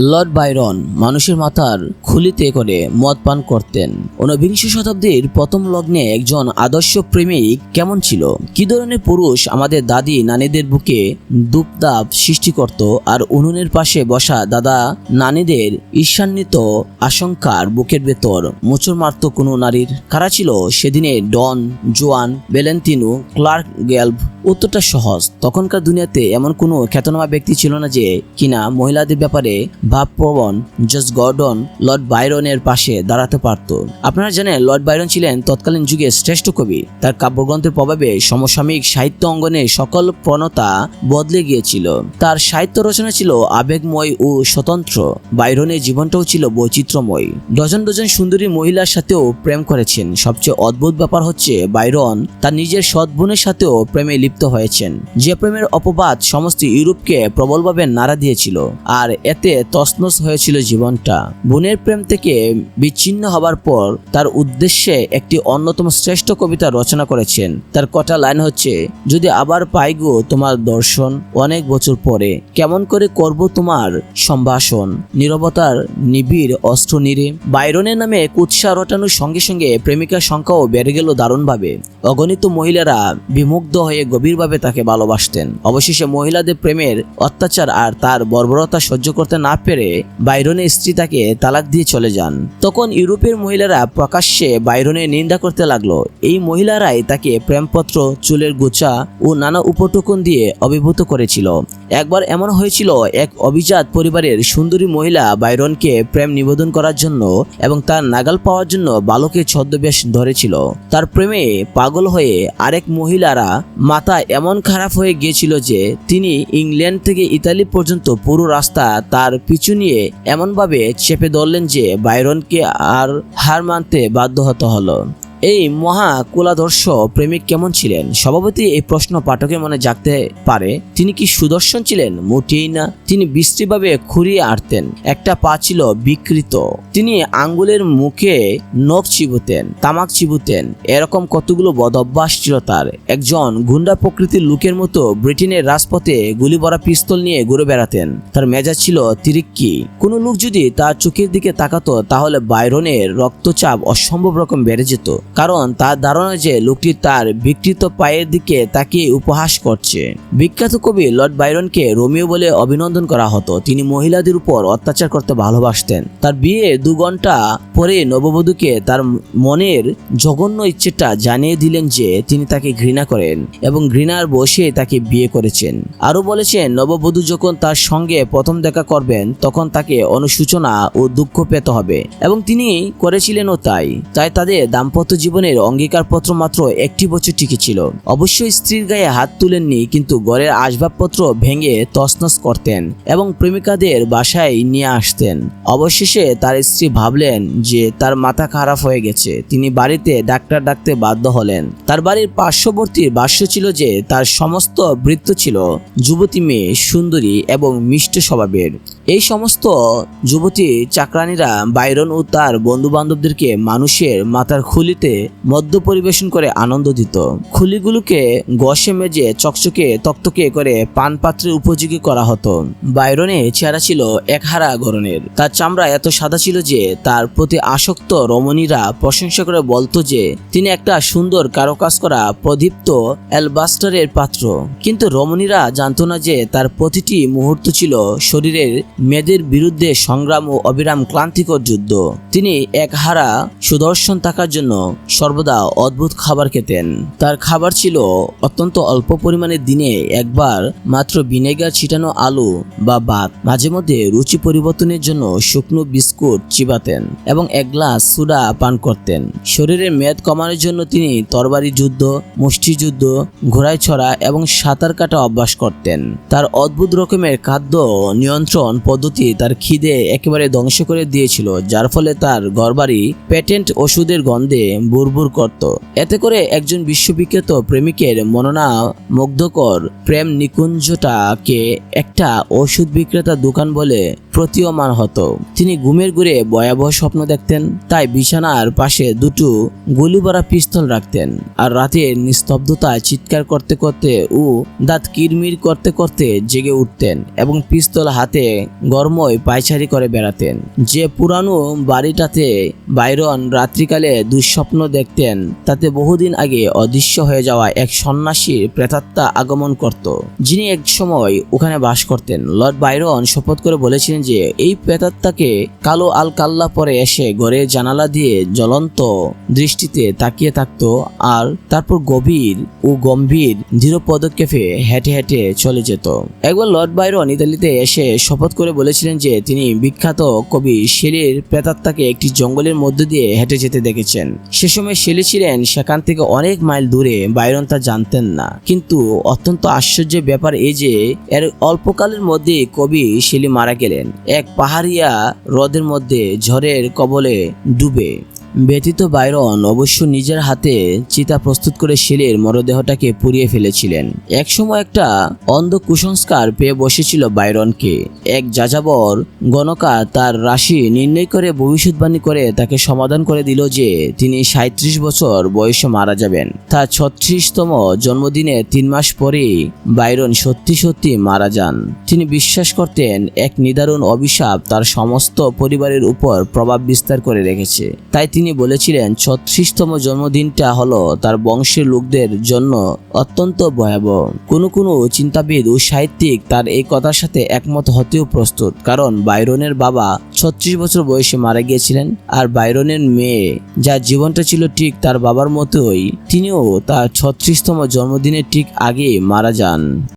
Lord Byron মানুষের মাথার খুলিতে করে মদ পান করতেন। ঊনবিংশ শতাব্দীর প্রথম লগ্নে একজন আদর্শ প্রেমিক কেমন ছিল? কি ধরনের পুরুষ আমাদের দাদি নানিদের বুকে দুপদাপ সৃষ্টি করত আর উনুনের পাশে বসা দাদা নানিদের ঈর্ষান্বিত আশঙ্কার বুকের ভেতর মোচড় মারত কোনো নারীর? কারা ছিল সেদিনে ডন, জোয়ান বেলেন্তিনু ক্লার্ক গেলভ উত্তরটা সহজ। তখনকার দুনিয়াতে এমন কোনো খ্যাতনামা ব্যক্তি ছিল না যে কিনা মহিলাদের ব্যাপারে ভাবপ্রবণ জস গর্ডন, লর্ড বাইরনের পাশে দাঁড়াতে পারত। আপনারা জানেন, লর্ড বাইরন ছিলেন তৎকালীন যুগে শ্রেষ্ঠ কবি। তার কাব্যগ্রন্থের প্রভাবে সমসাময়িক সাহিত্য অঙ্গনে সকল প্রণতা বদলে গিয়েছিল। তার সাহিত্য রচনা ছিল আবেগময় ও স্বতন্ত্র। বাইরনের জীবনটাও ছিল বৈচিত্র্যময়। ডজন ডজন সুন্দরী মহিলার সাথেও প্রেম করেছেন। সবচেয়ে অদ্ভুত ব্যাপার হচ্ছে, বাইরন তার নিজের সৎ বোনের সাথেও প্রেমে লিপ্ত হয়েছেন। যে প্রেমের অপবাদ সমস্ত ইউরোপকে প্রবলভাবে নাড়া দিয়েছিল, আর এতে তছনছ হয়েছিল জীবনটা। বোনের প্রেম থেকে বিচ্ছিন্ন হবার পর তার উদ্দেশ্যে একটি অন্যতম শ্রেষ্ঠ কবিতা রচনা করেছেন। তার কটা লাইন হচ্ছে, যদি আবার পাই গো তোমার দর্শন অনেক বছর পরে, কেমন করে করব তোমার সম্ভাষণ? নীরবতার নিবিড় অস্ত্র নিরে বাইরনের নামে কুৎসা রটানোর সঙ্গে সঙ্গে প্রেমিকার সংখ্যাও বেড়ে গেল দারুণভাবে। অগণিত মহিলারা বিমুগ্ধ হয়ে গভীরভাবে তাকে ভালোবাসতেন। অবশেষে মহিলাদের প্রেমের অত্যাচার আর তার বর্বরতা সহ্য করতে না পেরে বাইরনের স্ত্রী তাকে তালাক দিয়ে চলে যান। তখন ইউরোপের মহিলারা প্রকাশ্যে বাইরনের নিন্দা করতে লাগল। এই মহিলারাই তাকে প্রেমপত্র, চুলের গুছা ও নানা উপটকন দিয়ে অভিভূত করেছিল। একবার এমন হয়েছিল এক অভিজাত পরিবারের সুন্দরী মহিলা বাইরনকে প্রেম নিবেদন করার জন্য এবং তার নাগাল পাওয়ার জন্য বালকের ছদ্মবেশ ধরেছিল। তার প্রেমে পাগল হয়ে আরেক মহিলারা মাথা এমন খারাপ হয়ে গিয়েছিল যে তিনি ইংল্যান্ড থেকে ইতালি পর্যন্ত পুরো রাস্তা তার পিছু নিয়ে এমনভাবে চেপে ধরলেন যে বাইরনকে আর হার মানতে বাধ্য হতে হলো। এই মহা কুলাদর্শ প্রেমিক কেমন ছিলেন? স্বভাবতই এই প্রশ্ন পাঠকের মনে জাগতে পারে। তিনি কি সুদর্শন ছিলেন? মোটেই না। তিনি বিশ্রীভাবে খুঁড়িয়ে আটতেন। একটা পা ছিল বিকৃত। তিনি আঙ্গুলের মুখে নখ চিবুতেন, তামাক চিবুতেন। এরকম কতগুলো বদভ্যাস ছিল তার। একজন গুন্ডা প্রকৃতির লোকের মতো ব্রিটেনের রাজপথে গুলি ভরা পিস্তল নিয়ে ঘুরে বেড়াতেন। তার মেজাজ ছিল তিরিক্কি। কোনো লোক যদি তার চোখের দিকে তাকাতো, তাহলে বাইরনের রক্তচাপ অসম্ভব রকম বেড়ে যেত। কারণ তার ধারণা যে লোকটি তার বিকৃত পায়ের দিকে তাকে উপহাস করছে। বিখ্যাত কবি লর্ড বাইরনকে রোমিও বলে অভিনন্দন করা হতো। তিনি মহিলাদের উপর অত্যাচার করতে ভালোবাসতেন। তার বিয়ে দু ঘণ্টা পরে নববধূকে তার মনের জঘন্য ইচ্ছেটা জানিয়ে দিলেন যে তিনি তাকে ঘৃণা করেন এবং ঘৃণার বসে তাকে বিয়ে করেছেন। আরও বলেছেন, নববধূ যখন তার সঙ্গে প্রথম দেখা করবেন, তখন তাকে অনুসূচনা ও দুঃখ পেতে হবে। এবং তিনি করেছিলেনও তাই। তাই তাদের দাম্পত্য জীবনের অঙ্গীকারপত্র মাত্র একটি বছর টিকেছিল অবশ্যই স্ত্রীর গায়ে হাত তুলেননি, কিন্তু ঘরের আসবাবপত্র ভেঙে তছনছ করতেন এবং প্রেমিকাদের বাসায় নিয়ে আসতেন। অবশেষে তার স্ত্রী ভাবলেন যে তার মাথা খারাপ হয়ে গেছে। তিনি বাড়িতে ডাক্তার ডাকতে বাধ্য হলেন। তার বাড়ির পার্শ্ববর্তী বাস্য ছিল যে তার সমস্ত বৃত্ত ছিল যুবতী মেয়ে, সুন্দরী এবং মিষ্ট স্বভাবের। এই সমস্ত যুবতী চাকরানীরা বাইরন ও তার বন্ধু বান্ধবদেরকে মানুষের মাথার খুলিতে মদ্য পরিবেশন করে আনন্দ দিত। খুলিগুলোকে গসে মেজে চকচকে তক্তকে করে পান পাত্রের উপযোগী করা হতো। বাইরনে চেহারা ছিল একহারা গরনের তার চামড়া এত সাদা ছিল যে তার প্রতি আসক্ত রমণীরা প্রশংসা করে বলতো যে তিনি একটা সুন্দর কারুকাজ করা প্রদীপ্ত অ্যালবাস্টারের পাত্র। কিন্তু রমণীরা জানতো না যে তার প্রতিটি মুহূর্ত ছিল শরীরের মেয়েদের বিরুদ্ধে সংগ্রাম ও অবিরাম ক্লান্তিকর যুদ্ধ। তিনি একহারা সুদর্শন থাকার জন্য সর্বদা অদ্ভুত খাবার খেতেন। তার খাবার ছিল অত্যন্ত অল্প পরিমাণে দিনে একবার মাত্র ভিনেগার ছিটানো আলু বা ভাত। মাঝে মধ্যে রুচি পরিবর্তনের জন্য শুকনো বিস্কুট চিবাতেন এবং এক গ্লাস সুডা পান করতেন। শরীরের মেদ কমানোর জন্য তিনি তরবারি যুদ্ধ মুষ্টিযুদ্ধ ঘোড়ায় ছড়া এবং সাঁতার কাটা অভ্যাস করতেন। তার অদ্ভুত রকমের খাদ্য নিয়ন্ত্রণ পদ্ধতি তার খিদে একেবারে ধ্বংস করে দিয়েছিল, যার ফলে তার ঘরবাড়ি প্যাটেন্ট ওষুধের গন্ধে বুরবুর করত। এতে করে একজন বিশ্ববিখ্যাত প্রেমিকের মননা মুগ্ধকর প্রেম নিকুঞ্জটাকে একটা ওষুধ বিক্রেতা দোকান বলে প্রতীয়মান হতো। তিনি ঘুমের ঘুরে ভয়াবহ স্বপ্ন দেখতেন। তাই বিছানার পাশে দুটো গুলি ভরা পিস্তল রাখতেন। আর রাতের নিস্তব্ধতায় চিৎকার করতে করতে ও দাঁত কিরমির করতে করতে জেগে উঠতেন এবং পিস্তল হাতে গরময় পায়চারি করে বেড়াতেন। যে পুরানো বাড়িটাতে বাইরন রাত্রিকালে দুঃস্বপ্ন দেখতেন, তাতে বহুদিন আগে অদৃশ্য হয়ে যাওয়া এক সন্ন্যাসীর প্রেতাত্মা আগমন করত। যিনি এক সময় ওখানে বাস করতেন। লর্ড বাইরন শপথ করে বলেছিলেন যে, এই প্রেতাত্মাকে কালো আল কাল্লা পরে এসে ঘরের জানালা দিয়ে জ্বলন্ত দৃষ্টিতে তাকিয়ে থাকতো আর তারপর গভীর ও গম্ভীর দৃঢ় পদক্ষেপে হেঁটে হেঁটে চলে যেত। একবার লর্ড বাইরন ইতালিতে এসে শপথ করে বলেছিলেন যে, তিনি বিখ্যাত কবি শেলির প্রেতাত্মাকে একটি জঙ্গলের মধ্য দিয়ে হেঁটে যেতে দেখেছেন। সে সময় শেলি ছিলেন সেখান থেকে অনেক মাইল দূরে, বাইরন তা জানতেন না। কিন্তু অত্যন্ত আশ্চর্যের ব্যাপার এই যে, এর অল্পকালের মধ্যে কবি শেলি মারা গেলেন। এক পাহাড়িয়া হ্রদের মধ্যে ঝড়ের কবলে ডুবে। ব্যতীত বাইরন অবশ্য নিজের হাতে চিতা প্রস্তুত করে শেলের মরদেহটাকে পুড়িয়ে ফেলেছিলেন। একসময় একটা অন্ধ কুসংস্কার পেয়ে বসেছিল বাইরনকে। এক যাযাবর গণকা তার রাশি নির্ণয় করে ভবিষ্যৎবাণী করে তাকে সমাধান করে দিল যে তিনি সাঁত্রিশ বছর বয়সে মারা যাবেন। তার ছত্রিশতম জন্মদিনে তিন মাস পরে বাইরন সত্যি সত্যি মারা যান। তিনি বিশ্বাস করতেন এক নিদারুণ অভিশাপ তার সমস্ত পরিবারের উপর প্রভাব বিস্তার করে রেখেছে। তাই তিনি বলেছিলেন, ছত্রিশতম জন্মদিনটা হলো তার বংশের লোকদের জন্য অত্যন্ত ভয়াবহ। কোনো কোনো চিন্তাবিদ ও সাহিত্যিক তার এই কথার সাথে একমত হতেও প্রস্তুত। কারণ বাইরনের বাবা ছত্রিশ বছর বয়সে মারা গিয়েছিলেন আর বাইরনের মেয়ে, যার জীবনটা ছিল ঠিক তার বাবার মতোই, তিনিও তার ছত্রিশতম জন্মদিনের ঠিক আগে মারা যান।